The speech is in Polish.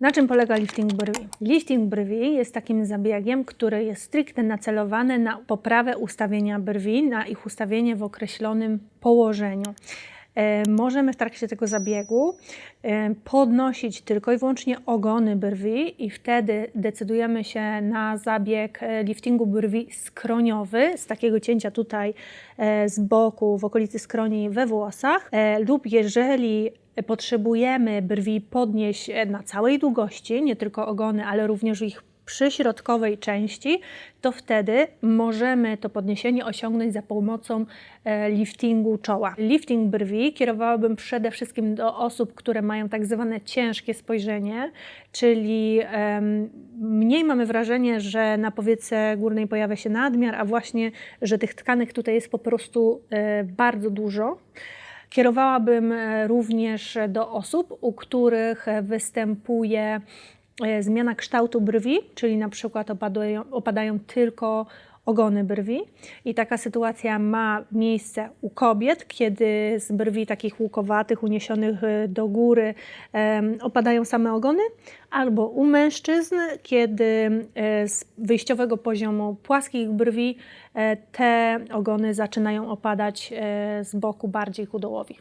Na czym polega lifting brwi? Lifting brwi jest takim zabiegiem, który jest stricte nacelowany na poprawę ustawienia brwi, na ich ustawienie w określonym położeniu. E, Możemy w trakcie tego zabiegu e, podnosić tylko i wyłącznie ogony brwi i wtedy decydujemy się na zabieg e, liftingu brwi skroniowy z takiego cięcia tutaj z boku w okolicy skroni we włosach. Lub jeżeli potrzebujemy brwi podnieść na całej długości, nie tylko ogony, ale również ich przyśrodkowej części, to wtedy możemy to podniesienie osiągnąć za pomocą e, liftingu czoła. Lifting brwi kierowałabym przede wszystkim do osób, które mają tak zwane ciężkie spojrzenie, czyli mniej mamy wrażenie, że na powiece górnej pojawia się nadmiar, a właśnie, że tych tkanek tutaj jest po prostu e, bardzo dużo. Kierowałabym e, również do osób, u których występuje zmiana kształtu brwi, czyli na przykład opadają, opadają tylko ogony brwi. I taka sytuacja ma miejsce u kobiet, kiedy z brwi takich łukowatych, uniesionych e, do góry opadają same ogony, albo u mężczyzn, kiedy e, z wyjściowego poziomu płaskich brwi e, te ogony zaczynają opadać e, z boku bardziej ku dołowi.